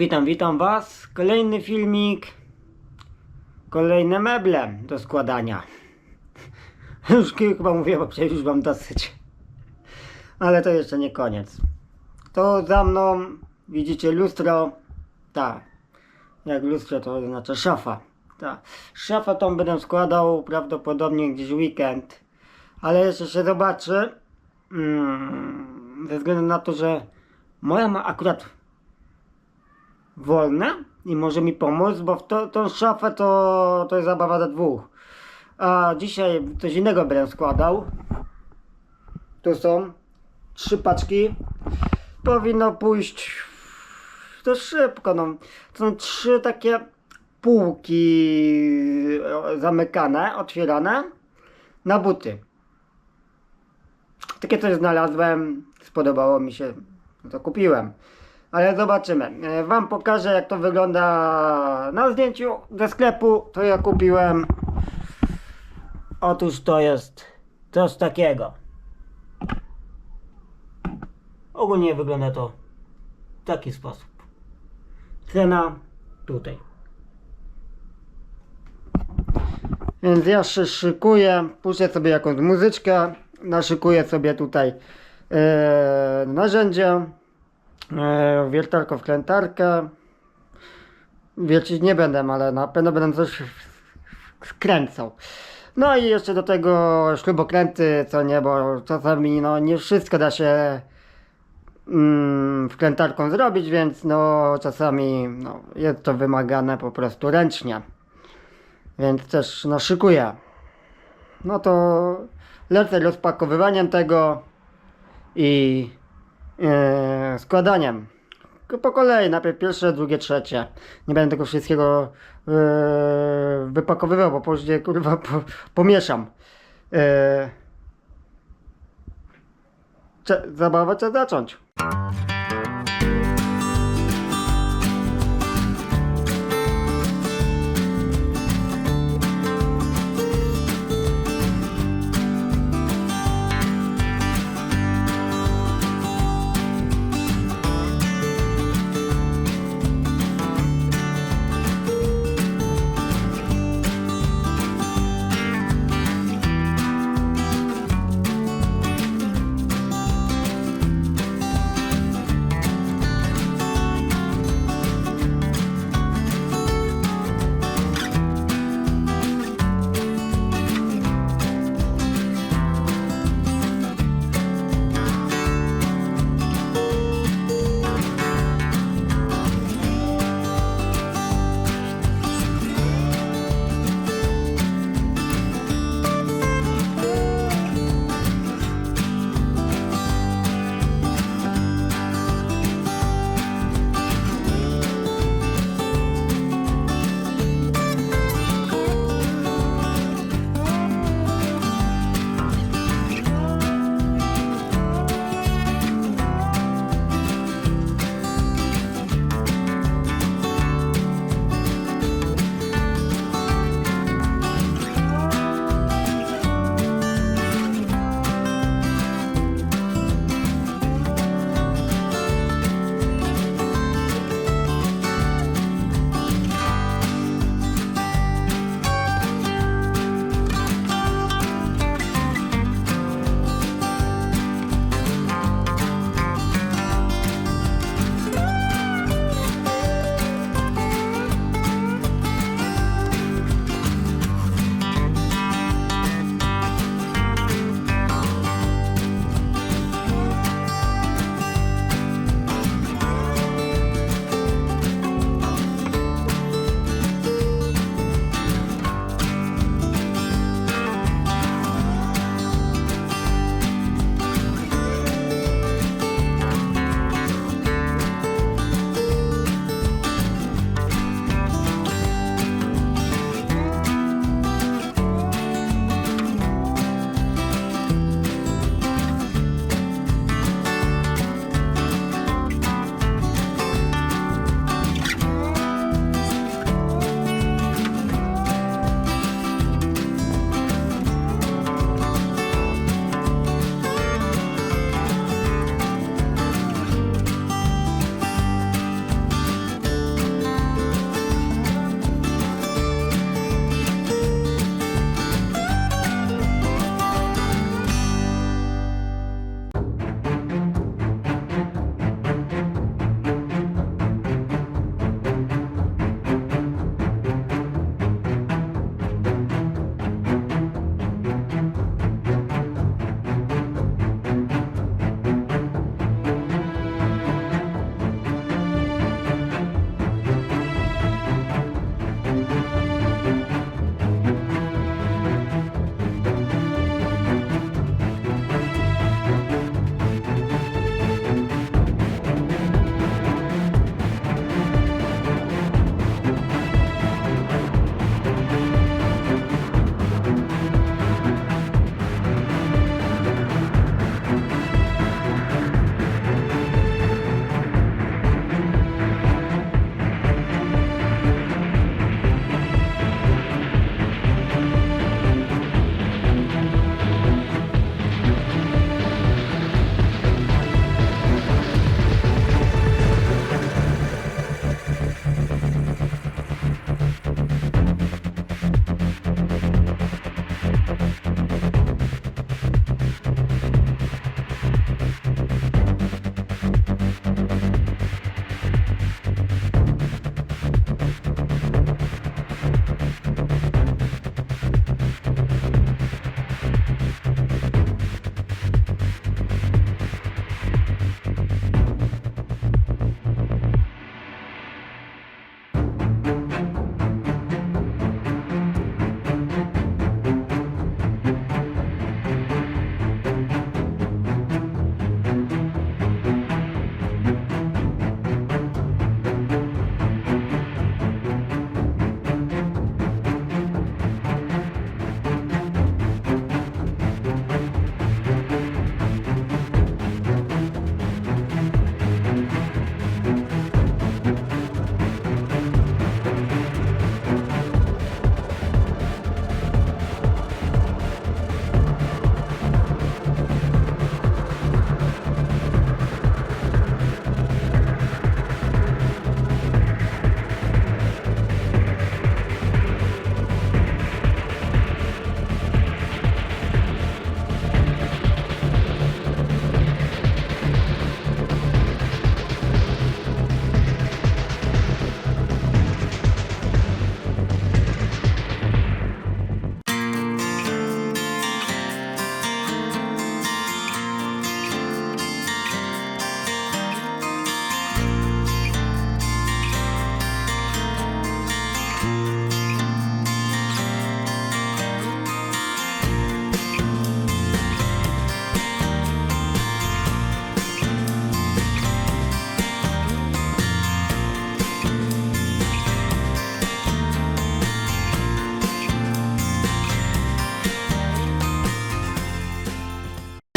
Witam, witam Was. Kolejny filmik. Kolejne meble do składania. Już chyba mówię, bo przecież już mam dosyć. Ale to jeszcze nie koniec. To za mną widzicie lustro. Tak. Jak lustro to znaczy szafa. Tak. Szafę tą będę składał prawdopodobnie gdzieś weekend. Ale jeszcze się zobaczy. Mm, ze względu na to, że moja ma akurat wolne i może mi pomóc, bo w to, tą szafę to, to jest zabawa do dwóch. A dzisiaj coś innego będę składał. Tu są trzy paczki. Powinno pójść to szybko. No. To są trzy takie półki e, zamykane, otwierane na buty. Takie coś znalazłem, spodobało mi się, to kupiłem. Ale zobaczymy. E, Wam pokażę jak to wygląda na zdjęciu ze sklepu, to ja kupiłem. Otóż to jest coś takiego. Ogólnie wygląda to w taki sposób. Cena tutaj. Więc ja się szykuję, puszczę sobie jakąś muzyczkę, naszykuję sobie tutaj e, narzędzie, e, wiertarkę wkrętarkę. Wiercić nie będę, ale na pewno będę coś skręcał. No i jeszcze do tego śrubokręty, co nie, bo czasami no nie wszystko da się mm, wkrętarką zrobić, więc no czasami no, jest to wymagane po prostu ręcznie. Więc też no szykuję. No to lecę rozpakowywaniem tego i e, składaniem. Po kolei, najpierw pierwsze, drugie, trzecie. Nie będę tego wszystkiego e, wypakowywał, bo później kurwa po, pomieszam. E, cze- zabawę trzeba zacząć.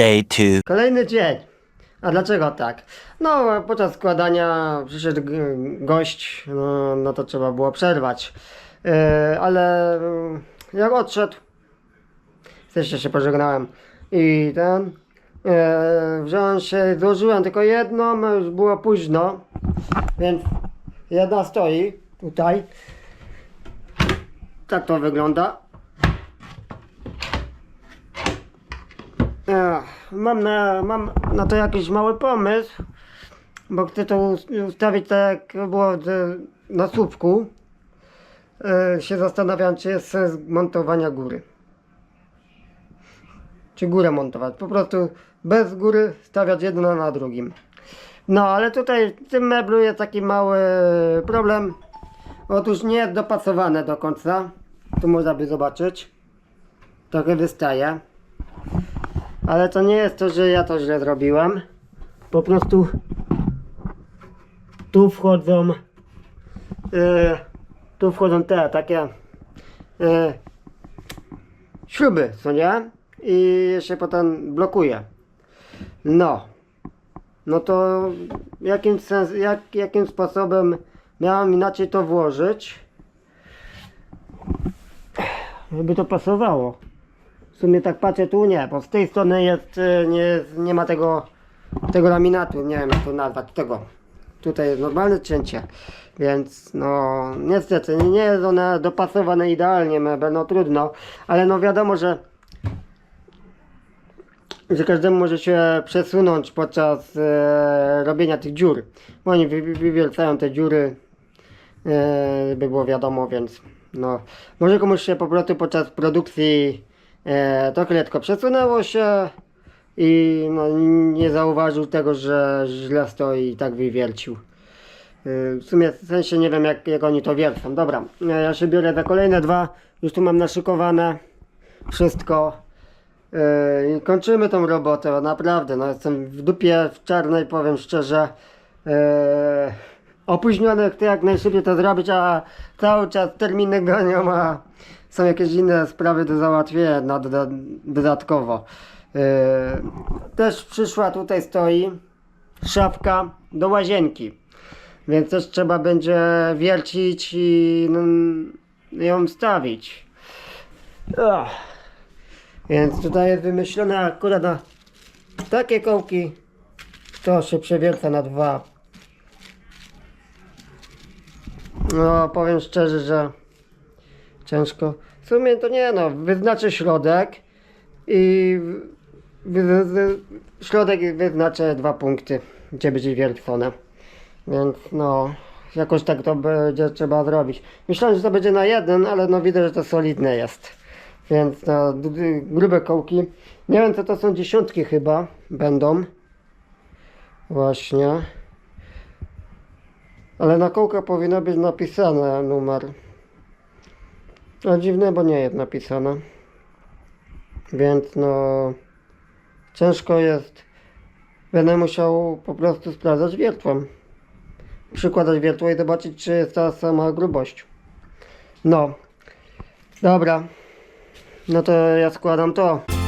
Day. Kolejny dzień. A dlaczego tak? No, podczas składania przyszedł gość, no, no to trzeba było przerwać. Yy, ale yy, jak odszedł, też się pożegnałem. I ten, yy, wziąłem się, złożyłem tylko jedną, już było późno, więc jedna stoi tutaj. Tak to wygląda. Mam na, mam na to jakiś mały pomysł, bo chcę to us- ustawić tak jak było na słupku. E, się zastanawiam, czy jest sens montowania góry. Czy górę montować. Po prostu bez góry stawiać jedno na drugim. No, ale tutaj w tym meblu jest taki mały problem. Otóż nie jest dopasowane do końca. Tu można by zobaczyć. Trochę wystaje. Ale to nie jest to, że ja to źle zrobiłem. Po prostu tu wchodzą e, tu wchodzą te takie e, śruby, co nie? I się potem blokuje. No. No to jakim, sens, jak, jakim sposobem miałem inaczej to włożyć, żeby to pasowało. Sumie tak patrzę tu nie, bo z tej strony jest, e, nie, nie ma tego, tego laminatu, nie wiem jak to nazwać, tego. Tutaj jest normalne cięcie, więc no niestety nie jest one dopasowane idealnie mebel, no trudno, ale no wiadomo, że że każdemu może się przesunąć podczas e, robienia tych dziur. Bo oni wy, wy- wywiercają te dziury, e, żeby było wiadomo, więc no. Może komuś się po prostu podczas produkcji to kletko przesunęło się i no, nie zauważył tego, że źle stoi i tak wywiercił. E, W sumie w sensie nie wiem jak, jak oni to wiercą. Dobra, e, ja się biorę za kolejne dwa. Już tu mam naszykowane wszystko. I kończymy tą robotę, naprawdę, no jestem w dupie w czarnej, powiem szczerze. Yy, opóźniony, chcę jak najszybciej to zrobić, a cały czas terminy gonią, a są jakieś inne sprawy do załatwienia doda dodatkowo. Yy, też przyszła, tutaj stoi szafka do łazienki, więc też trzeba będzie wiercić i no, ją stawić. Więc tutaj jest wymyślone akurat na takie kołki. To się przewierca na dwa. No, powiem szczerze, że ciężko. W sumie to nie no, wyznaczę środek i środek wyznaczę dwa punkty, gdzie będzie wiercone. Więc no, jakoś tak to będzie trzeba zrobić. Myślałem, że to będzie na jeden, ale no widzę, że to solidne jest. Więc no, grube kołki. Nie wiem, co to są dziesiątki chyba będą. Właśnie. Ale na kołka powinno być napisane numer. A dziwne, bo nie jest napisane. Więc no... Ciężko jest. Będę musiał po prostu sprawdzać wiertłem. Przykładać wiertło i zobaczyć, czy jest ta sama grubość. No. Dobra. No to ja składam to.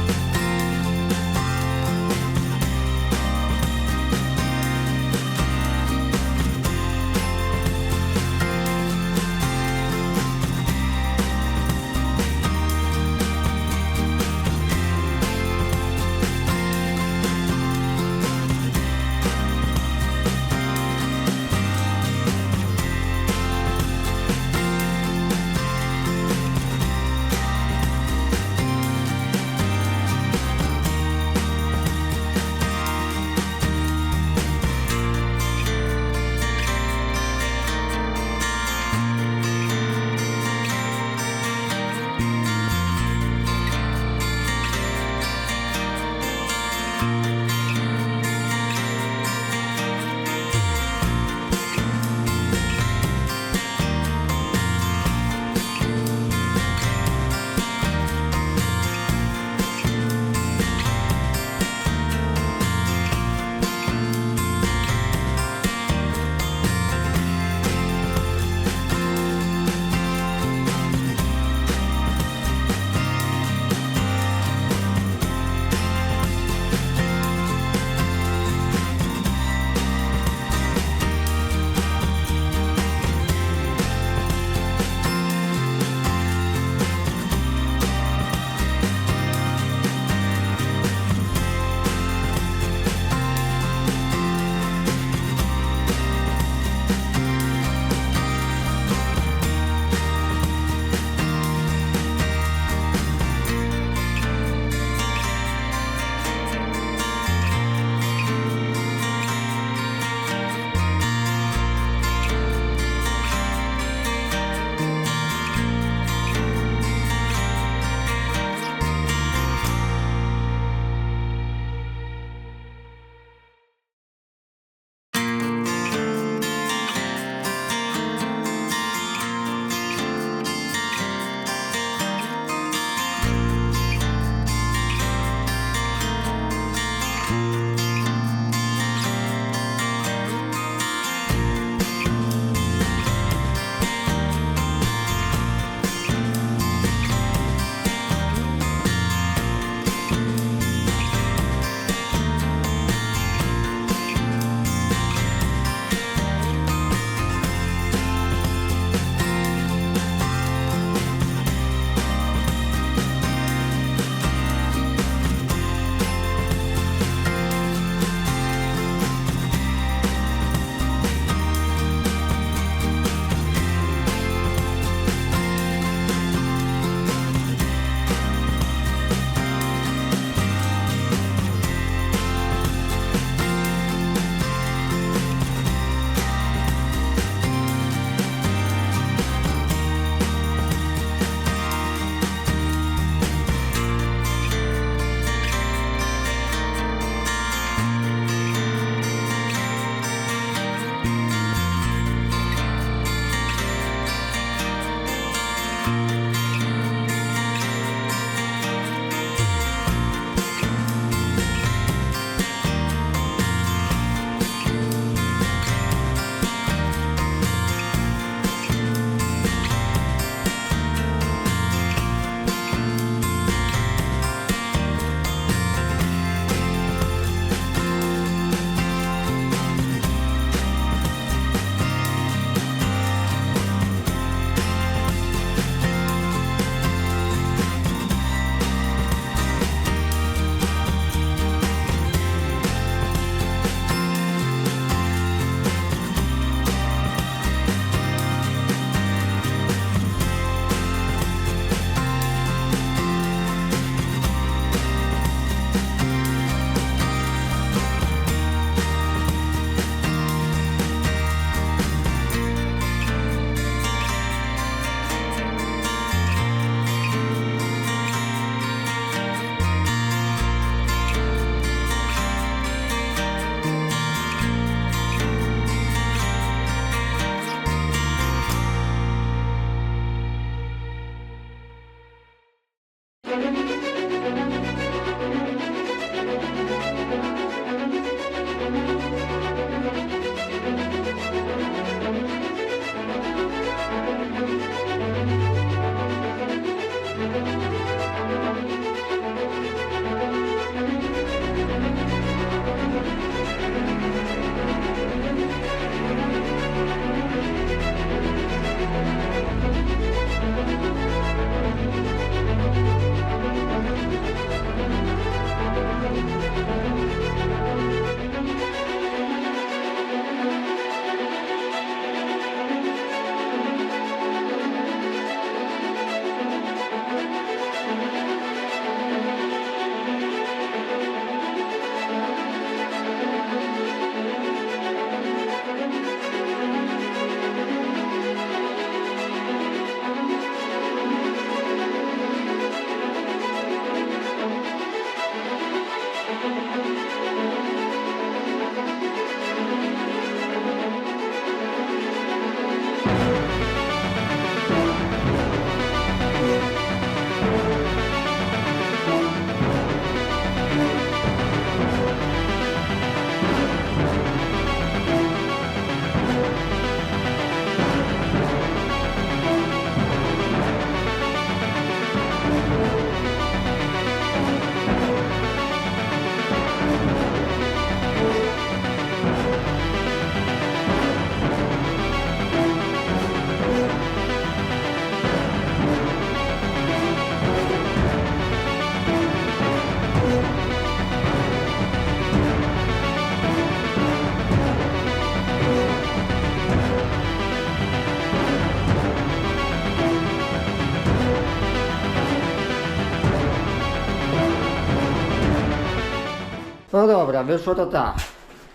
No dobra, wyszło to tak.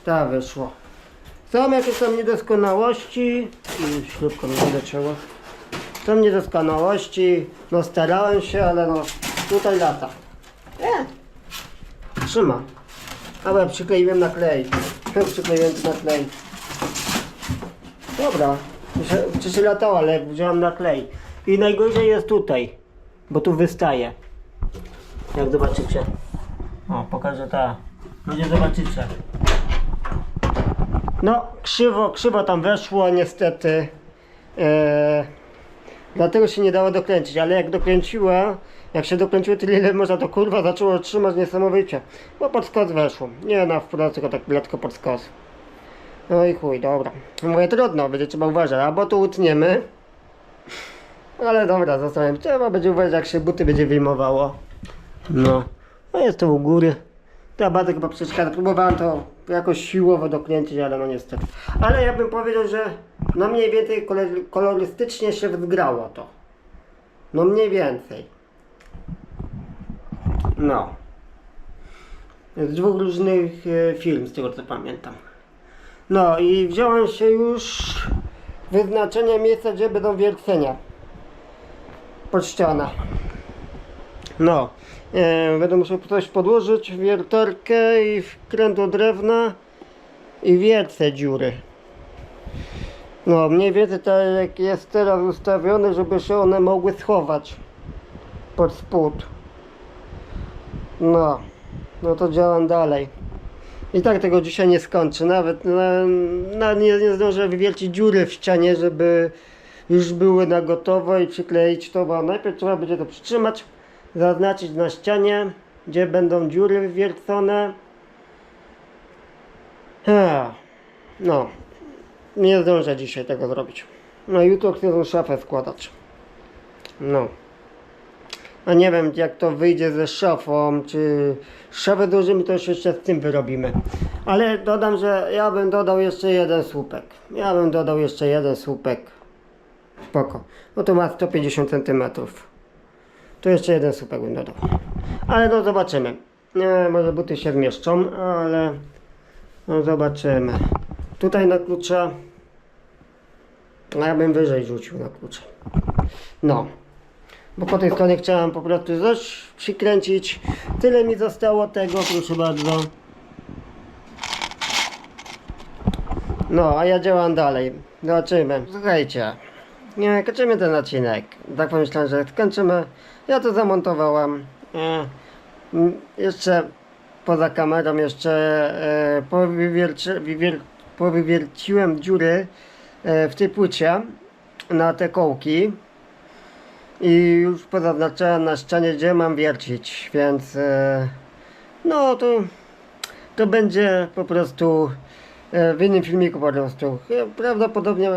Tak wyszło. Są jakieś tam niedoskonałości. I śrubką nie trzeba. Są niedoskonałości. No starałem się, ale no tutaj lata. E! Trzyma. Ale przykleiłem na klej. Przykleiłem to na klej. Dobra. Się latało, ale wziąłem na klej. I najgorzej jest tutaj. Bo tu wystaje. Jak zobaczycie. O, pokażę ta. Ludzie zobaczycie. No, krzywo, krzywo tam weszło, niestety. Eee, dlatego się nie dało dokręcić, ale jak dokręciła, jak się dokręciło tyle, ile można, to kurwa zaczęło trzymać niesamowicie. Bo pod skos weszło. Nie na wprost, tylko tak lekko pod. No i chuj, dobra. Mówię, trudno, będzie trzeba uważać, albo tu utniemy. Ale dobra, zostawiam. Trzeba będzie uważać, jak się buty będzie wyjmowało. No. No jest to u góry. Ta bardzo chyba przeszkadza. Próbowałem to jakoś siłowo dokręcić, ale no niestety. Ale ja bym powiedział, że no mniej więcej kolor- kolorystycznie się wzgrało to. No mniej więcej. No. Z dwóch różnych e, film, z tego co pamiętam. No i wziąłem się już wyznaczenie miejsca, gdzie będą wiercenia. Pod. No, będę musiał coś podłożyć, wiertarkę i wkręt do drewna i wiercę dziury. No, mniej więcej tak jak jest teraz ustawione, żeby się one mogły schować pod spód. No, no to działam dalej. I tak tego dzisiaj nie skończę, nawet na, na, nie, nie zdążę wywiercić dziury w ścianie, żeby już były na gotowo i przykleić to, bo najpierw trzeba będzie to przytrzymać, zaznaczyć na ścianie, gdzie będą dziury wywiercone. No, nie zdążę dzisiaj tego zrobić. No jutro chcę tą szafę składać. No. A nie wiem jak to wyjdzie ze szafą, czy szafę dłużymy to jeszcze z tym wyrobimy. Ale dodam, że ja bym dodał jeszcze jeden słupek. Ja bym dodał jeszcze jeden słupek. Spoko. No to ma 150 cm. To jeszcze jeden bym dodał. Ale no zobaczymy. Nie, może buty się zmieszczą, ale no zobaczymy. Tutaj na klucza. A ja bym wyżej rzucił na klucze. No. Bo po tej stronie chciałem po prostu coś przykręcić. Tyle mi zostało tego, proszę bardzo. No, a ja działam dalej. Zobaczymy. Słuchajcie. Nie, kończymy ten odcinek. Tak pomyślałem, że skończymy. Ja to zamontowałam. E, m, jeszcze poza kamerą jeszcze e, powywierci, wywier, powywierciłem dziury e, w tej płycie na te kołki i już pozaznaczyłem na ścianie, gdzie mam wiercić, więc e, no to, to będzie po prostu w innym filmiku po prostu. Prawdopodobnie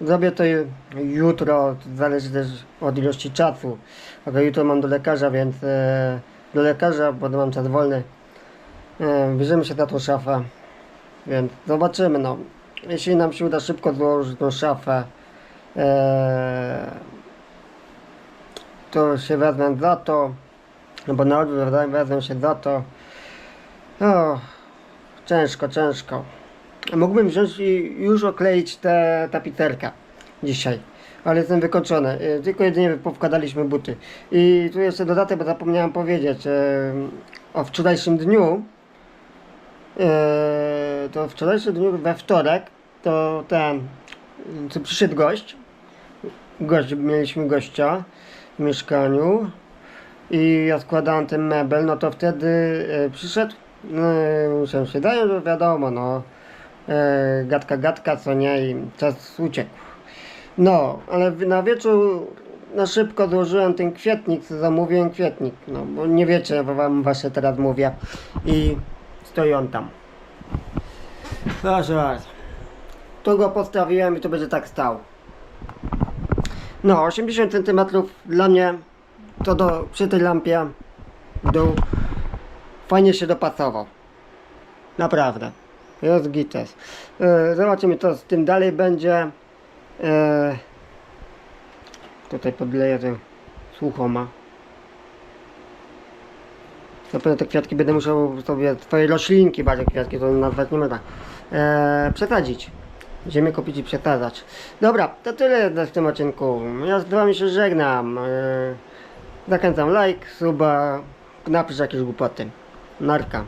zrobię to ju- jutro, zależy też od ilości czasu. Ale jutro mam do lekarza, więc e, do lekarza, bo mam czas wolny. E, bierzemy się za tą szafę, więc zobaczymy no. Jeśli nam się uda szybko złożyć tą szafę, e, to się wezmę za to, no bo na odwrót wezmę się za to. O, ciężko, ciężko. Mógłbym wziąć i już okleić tę tapicerkę dzisiaj, ale jestem wykończony. Y, Tylko jedynie powkładaliśmy buty. I tu jeszcze dodatek, bo zapomniałem powiedzieć y, o wczorajszym dniu. Y, To wczorajszym dniu, we wtorek, to ten, co przyszedł gość, gość, mieliśmy gościa w mieszkaniu i ja składałem ten mebel, no to wtedy e, przyszedł, no, e, musiałem się dają, że wiadomo, no, e, gadka, gadka, co nie, i czas uciekł. No, ale na wieczór na szybko złożyłem ten kwietnik, co zamówiłem kwietnik, no, bo nie wiecie, bo wam właśnie teraz mówię i stoi on tam. Proszę bardzo. Tu go postawiłem i to będzie tak stał. No, 80 cm dla mnie to do, przy tej lampie w dół fajnie się dopasował. Naprawdę. Jest. E, zobaczymy co z tym dalej będzie. E, tutaj podleję ten słuchoma. Zapewne te kwiatki będę musiał sobie, twoje roślinki, bardziej kwiatki to nazwać nie można, e, przesadzić. Ziemię kupić i przesadzać. Dobra, to tyle w tym odcinku. Ja z wami się żegnam. Zachęcam like, suba, napisz jakieś głupoty. Narka.